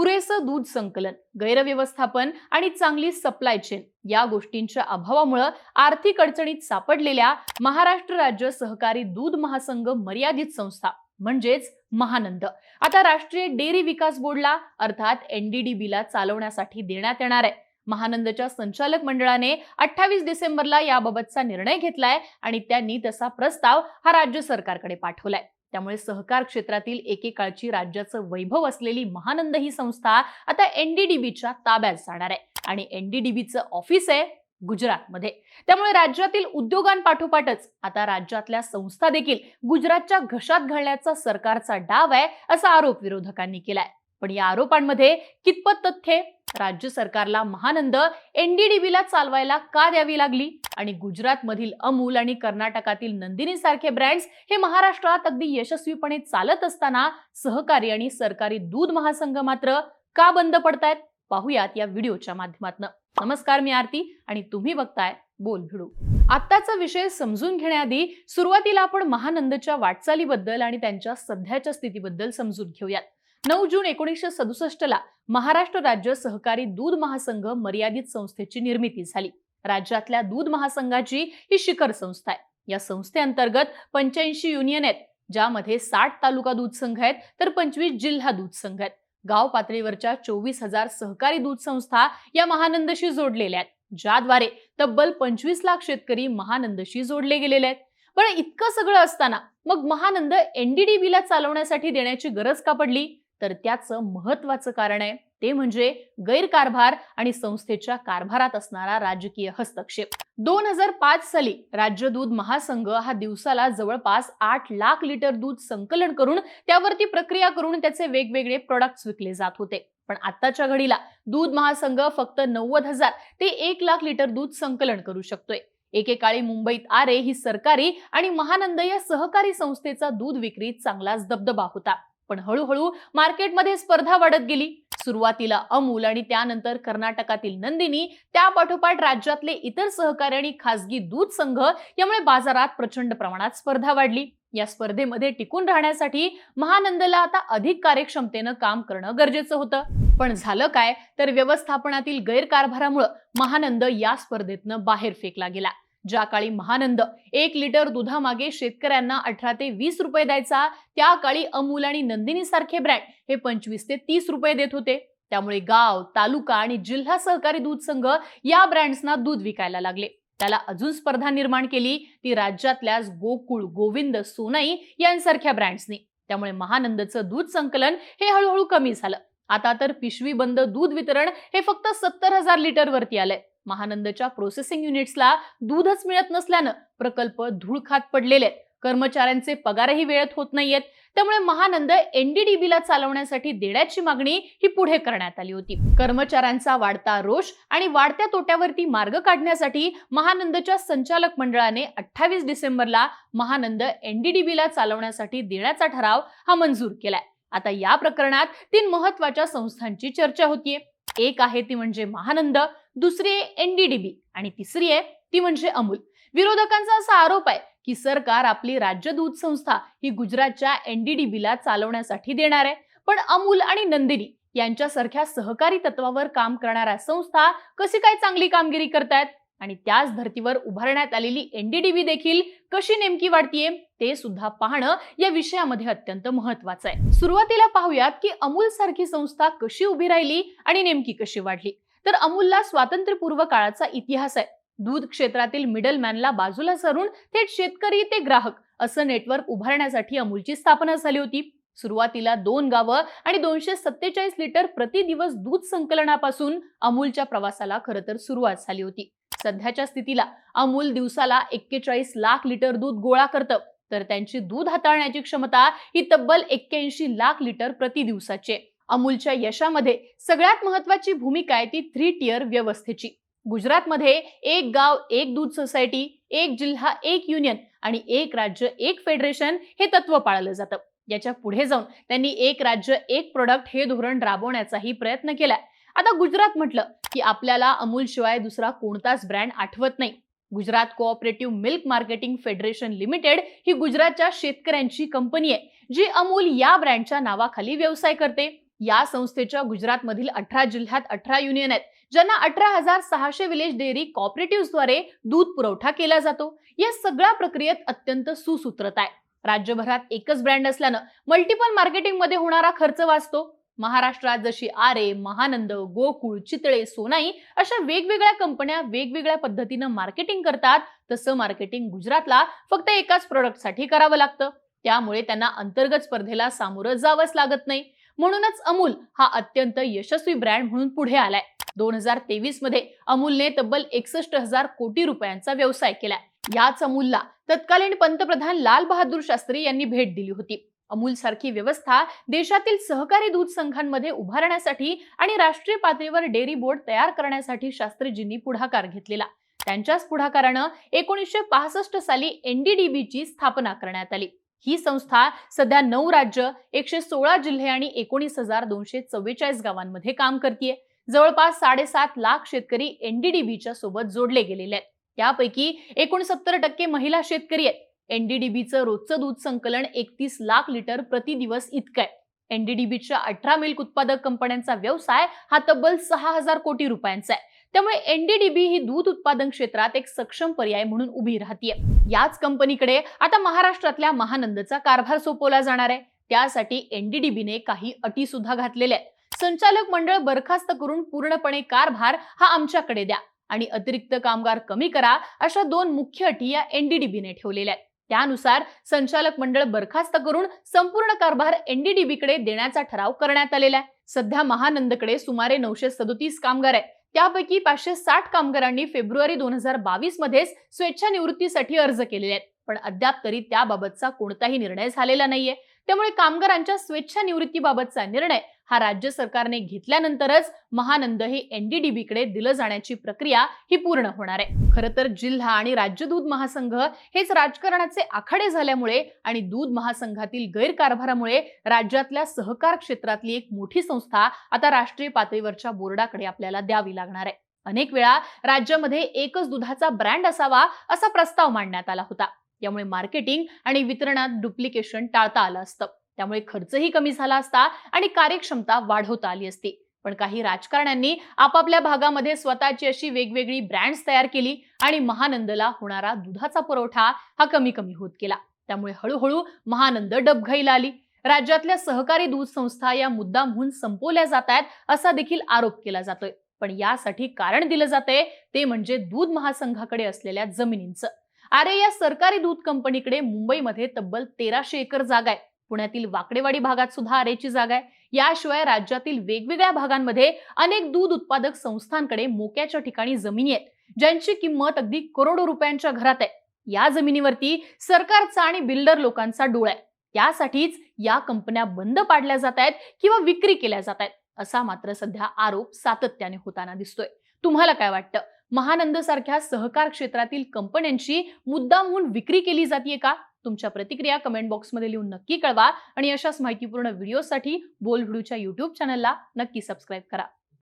पुरेसं दूध संकलन गैरव्यवस्थापन आणि चांगली सप्लाय चेन या गोष्टींच्या अभावामुळं आर्थिक अडचणीत सापडलेल्या महाराष्ट्र राज्य सहकारी दूध महासंघ मर्यादित संस्था म्हणजेच महानंद. आता राष्ट्रीय डेअरी विकास बोर्डला अर्थात एनडीडीबीला चालवण्यासाठी देण्यात येणार आहे. महानंदच्या संचालक मंडळाने अठ्ठावीस डिसेंबरला याबाबतचा निर्णय घेतलाय आणि त्यांनी तसा प्रस्ताव हा राज्य सरकारकडे पाठवलाय. त्यामुळे सहकार क्षेत्रातील एकेकाळची राज्याचं वैभव असलेली महानंद ही संस्था आता एनडीडीबीच्या ताब्यात जाणार आहे. आणि एनडीडीबीचं ऑफिस आहे गुजरातमध्ये. त्यामुळे राज्यातील उद्योगांपाठोपाठच आता राज्यातल्या संस्था देखील गुजरातच्या घशात घालण्याचा सरकारचा डाव आहे असा आरोप विरोधकांनी केलाय. पण या आरोपांमध्ये कितपत तथ्य राज्य सरकारला महानंद एनडीडीबीला चालवायला का द्यावी लागली? आणि गुजरातमधील अमूल आणि कर्नाटकातील नंदिनी सारखे ब्रँड्स हे महाराष्ट्रात अगदी यशस्वीपणे चालत असताना सहकारी आणि सरकारी दूध महासंघ मात्र का बंद पडतायत? पाहूयात या व्हिडिओच्या माध्यमातून. नमस्कार मी आरती आणि तुम्ही बघताय बोल भिडू. आत्ताचा विषय समजून घेण्याआधी सुरुवातीला आपण महानंदच्या वाटचालीबद्दल आणि त्यांच्या सध्याच्या स्थितीबद्दल समजून घेऊयात. नऊ जून एकोणीसशे सदुसष्ट ला महाराष्ट्र राज्य सहकारी दूध महासंघ मर्यादित संस्थेची निर्मिती झाली. राज्यातल्या दूध महासंघाची ही शिखर संस्था आहे. या संस्थेअंतर्गत पंच्याऐंशी युनियन आहेत ज्यामध्ये साठ तालुका दूध संघ आहेत तर पंचवीस जिल्हा दूध संघ आहेत. गाव पातळीवरच्या चोवीस हजार सहकारी दूध संस्था या महानंदशी जोडलेल्या आहेत ज्याद्वारे तब्बल पंचवीस लाख शेतकरी महानंदशी जोडले गेलेले आहेत. पण इतकं सगळं असताना मग महानंद एनडीडीबीला चालवण्यासाठी देण्याची गरज का पडली? तर त्याचं महत्वाचं कारण आहे ते म्हणजे गैरकारभार आणि संस्थेच्या कारभारात असणारा राजकीय हस्तक्षेप. दोन हजार पाच साली राज्य दूध महासंघ हा दिवसाला जवळपास आठ लाख लिटर दूध संकलन करून त्यावरती प्रक्रिया करून त्याचे वेगवेगळे प्रोडक्ट्स विकले जात होते. पण आताच्या घडीला दूध महासंघ फक्त नव्वद हजार ते एक लाख लिटर दूध संकलन करू शकतोय. एकेकाळी मुंबईत आरे ही सरकारी आणि महानंद या सहकारी संस्थेचा दूध विक्रीत चांगलाच दबदबा होता. पण हळूहळू मार्केटमध्ये स्पर्धा वाढत गेली. सुरुवातीला अमूल आणि त्यानंतर कर्नाटकातील नंदिनी त्यापाठोपाठ राज्यातले इतर सहकारी आणि खासगी दूध संघ यामुळे बाजारात प्रचंड प्रमाणात स्पर्धा वाढली. या स्पर्धेमध्ये टिकून राहण्यासाठी महानंदला आता अधिक कार्यक्षमतेनं काम करणं गरजेचं होतं. पण झालं काय? तर व्यवस्थापनातील गैरकारभारामुळं महानंद या स्पर्धेतनं बाहेर फेकला गेला. ज्या काळी महानंद एक लिटर दुधामागे शेतकऱ्यांना अठरा ते वीस रुपये द्यायचा त्या काळी अमूल आणि नंदिनी सारखे ब्रँड हे पंचवीस ते तीस रुपये देत होते. त्यामुळे गाव तालुका आणि जिल्हा सहकारी दूध संघ या ब्रँड्सना दूध विकायला लागले. त्याला अजून स्पर्धा निर्माण केली. ती राज्यातल्याच गोकुळ गोविंद सोनाई यांसारख्या ब्रँड्सनी. त्यामुळे महानंदचं दूध संकलन हे हळूहळू कमी झालं. आता तर पिशवी बंद दूध वितरण हे फक्त सत्तर हजार लिटर वरती आलंय. महानंदच्या प्रोसेसिंग युनिट्सला दूधच मिळत नसल्यानं प्रकल्प धूळ खात पडलेले आहेत. कर्मचाऱ्यांचे पगारही वेळेत होत नाहीयेत. त्यामुळे महानंद एनडीडीबीला चालवण्यासाठी देण्याची मागणी ही पुढे करण्यात आली होती. कर्मचाऱ्यांचा वाढता रोष आणि वाढत्या तोट्यावरती मार्ग काढण्यासाठी महानंदच्या संचालक मंडळाने अठ्ठावीस डिसेंबरला महानंद एनडीडीबीला चालवण्यासाठी देण्याचा ठराव हा मंजूर केलाय. आता या प्रकरणात तीन महत्त्वाच्या संस्थांची चर्चा होतीये. एक आहे ती म्हणजे महानंद दुसरी आहे एनडीडीबी आणि तिसरी आहे ती म्हणजे अमूल. विरोधकांचा असा आरोप आहे की सरकार आपली राज्य दूध संस्था ही गुजरातच्या एनडीडीबीला चालवण्यासाठी देणार आहे. पण अमूल आणि नंदिनी यांच्यासारख्या सहकारी तत्वावर काम करणाऱ्या संस्था कशी काय चांगली कामगिरी करतायत? आणि त्याच धर्तीवर उभारण्यात आलेली एनडीडीबी देखील कशी नेमकी वाढतीये? ते सुद्धा पाहणं या विषयामध्ये अत्यंत महत्वाचं आहे. सुरुवातीला पाहूयात की अमूल सारखी संस्था कशी उभी राहिली आणि नेमकी कशी वाढली. तर अमूलला स्वातंत्र्यपूर्व काळाचा इतिहास आहे. दूध क्षेत्रातील मिडलमॅनला बाजूला सरून थेट शेतकरी ते ग्राहक असं नेटवर्क उभारण्यासाठी अमूलची स्थापना झाली होती. सुरुवातीला दोन गावं आणि दोनशे सत्तेचाळीस लिटर प्रति दिवस दूध संकलनापासून अमूलच्या प्रवासाला खरं तर सुरुवात झाली होती. सध्याच्या स्थितीला अमूल दिवसाला एक्केचाळीस लाख लिटर दूध गोळा करतं. तर त्यांची दूध हाताळण्याची क्षमता ही तब्बल एक्क्याऐंशी लाख लिटर प्रति दिवसाची आहे. अमूलच्या यशामध्ये सगळ्यात महत्वाची भूमिका आहे ती थ्री टियर व्यवस्थेची. गुजरातमध्ये एक गाव एक दूध सोसायटी एक जिल्हा एक युनियन आणि एक राज्य एक फेडरेशन हे तत्व पाळलं जातं. याच्यापुढे जाऊन त्यांनी एक राज्य एक प्रोडक्ट हे धोरण राबवण्याचाही प्रयत्न केला आता गुजरात म्हटलं की आपल्याला अमूल शिवाय दुसरा कोणताच ब्रँड आठवत नाही. Gujarat cooperative milk marketing federation limited ही गुजरातच्या शेतकऱ्यांची कंपनी आहे जी अमूल या ब्रँडच्या नावाखाली व्यवसाय करते. या संस्थेच्या गुजरातमधील अठरा जिल्ह्यात अठरा युनियन आहेत ज्यांना अठरा हजार सहाशे विलेज डेअरी कॉपरेटिव्हद्वारे दूध पुरवठा केला जातो. या सगळ्या प्रक्रियेत अत्यंत सुसूत्रत आहे. राज्यभरात एकच ब्रँड असल्यानं मल्टिपल मार्केटिंगमध्ये होणारा खर्च वाचतो. महाराष्ट्रात जशी आरे महानंद गोकुळ चितळे सोनाई अशा वेगवेगळ्या कंपन्या वेगवेगळ्या पद्धतीनं मार्केटिंग करतात तसं मार्केटिंग गुजरातला फक्त एकाच प्रोडक्टसाठी करावं लागतं. त्यामुळे त्यांना अंतर्गत स्पर्धेला सामोरं जावंच लागत नाही. म्हणूनच अमूल हा अत्यंत यशस्वी ब्रँड म्हणून पुढे आलाय. दोन हजार तेवीसमध्ये अमूलने तब्बल एकसष्ट हजार कोटी रुपयांचा व्यवसाय केला. याच अमूलला तत्कालीन पंतप्रधान लाल बहादूर शास्त्री यांनी भेट दिली होती. अमूल सारखी व्यवस्था देशातील सहकारी दूध संघांमध्ये उभारण्यासाठी आणि राष्ट्रीय पातळीवर डेअरी बोर्ड तयार करण्यासाठी शास्त्रीजींनी पुढाकार घेतलेला. त्यांच्याच पुढाकारानं एकोणीसशे पासष्ट साली एनडीडीबीची स्थापना करण्यात आली. ही संस्था सध्या नऊ राज्य एकशे सोळा जिल्हे आणि एकोणीस हजार दोनशे चव्वेचाळीस गावांमध्ये काम करते जवळपास साडेसात लाख शेतकरी एनडीडीबीच्या सोबत जोडले गेलेले आहेत. त्यापैकी एकोणसत्तर टक्के महिला शेतकरी आहेत. एनडीडीबीचं रोजचं दूध संकलन एकतीस लाख लिटर प्रति दिवस इतकं आहे. एनडीडीबीच्या अठरा मिल्क उत्पादक कंपन्यांचा व्यवसाय हा तब्बल सहा हजार कोटी रुपयांचा आहे. त्यामुळे एनडीडीबी ही दूध उत्पादन क्षेत्रात एक सक्षम पर्याय म्हणून उभी राहतीये. याच कंपनीकडे आता महाराष्ट्रातल्या महानंदचा कारभार सोपवला जाणार आहे. त्यासाठी एनडीडीबीने काही अटी सुद्धा घातलेल्या आहेत. संचालक मंडळ बरखास्त करून पूर्णपणे कारभार हा आमच्याकडे द्या आणि अतिरिक्त कामगार कमी करा अशा दोन मुख्य अटी या एनडीडीबीने ठेवलेल्या आहेत. त्यानुसार संचालक मंडळ बरखास्त करून संपूर्ण कारभार एनडीडीबीकडे देण्याचा ठराव करण्यात आलेला आहे. सध्या महानंदकडे सुमारे नऊशे सदोतीस कामगार आहेत. त्यापैकी पाचशे साठ कामगारांनी फेब्रुवारी दोन हजार बावीस मध्येच स्वेच्छानिवृत्तीसाठी अर्ज केलेले आहेत. पण अद्याप तरी त्याबाबतचा कोणताही निर्णय झालेला नाहीये. त्यामुळे कामगारांच्या स्वेच्छा निवृत्तीबाबतचा निर्णय हा राज्य सरकारने घेतल्यानंतरच महानंद हे एनडीडीबीकडे दिलं जाण्याची प्रक्रिया ही पूर्ण होणार आहे. खरं तर जिल्हा आणि राज्य दूध महासंघ हेच राजकारणाचे आखाडे झाल्यामुळे आणि दूध महासंघातील गैरकारभारामुळे राज्यातल्या सहकार क्षेत्रातली एक मोठी संस्था आता राष्ट्रीय पातळीवरच्या बोर्डाकडे आपल्याला द्यावी लागणार आहे. अनेक वेळा राज्यामध्ये एकच दुधाचा ब्रँड असावा असा प्रस्ताव मांडण्यात आला होता. यामुळे मार्केटिंग आणि वितरणात डुप्लिकेशन टाळता आलं असतं. त्यामुळे खर्चही कमी झाला असता आणि कार्यक्षमता वाढवता आली असती. पण काही राजकारण्यांनी आपापल्या भागामध्ये स्वतःची अशी वेगवेगळी ब्रँड्स तयार केली आणि महानंदला होणारा दुधाचा पुरवठा हा कमी कमी होत गेला. त्यामुळे हळूहळू महानंद डबघाईला आली. राज्यातल्या सहकारी दूध संस्था या मुद्दामहून संपवल्या जात आहेत असा देखील आरोप केला जातोय. पण यासाठी कारण दिलं जाते ते म्हणजे दूध महासंघाकडे असलेल्या जमिनींचं. अरे या सरकारी दूध कंपनीकडे मुंबईमध्ये तब्बल तेराशे एकर जागा आहे. पुण्यातील वाकडेवाडी भागात सुद्धा आरेची जागा आहे. याशिवाय राज्यातील वेगवेगळ्या भागांमध्ये अनेक दूध उत्पादक संस्थांकडे मोक्याच्या ठिकाणी जमिनी आहेत. ज्यांची किंमत अगदी करोडो रुपयांच्या घरात आहे. या जमिनीवरती सरकारचा आणि बिल्डर लोकांचा डोळा आहे. त्यासाठीच या कंपन्या बंद पाडल्या जात आहेत किंवा विक्री केल्या जात आहेत असा मात्र सध्या आरोप सातत्याने होताना दिसतोय. तुम्हाला काय वाटतं? महानंद सारख्या सहकार क्षेत्रातील कंपन्यांची मुद्दामहून विक्री केली जाते का? तुमच्या प्रतिक्रिया कमेंट बॉक्समध्ये लिहून नक्की कळवा आणि अशाच माहितीपूर्ण व्हिडिओसाठी बोल व्हिडिओच्या युट्यूब चॅनलला नक्की सबस्क्राईब करा.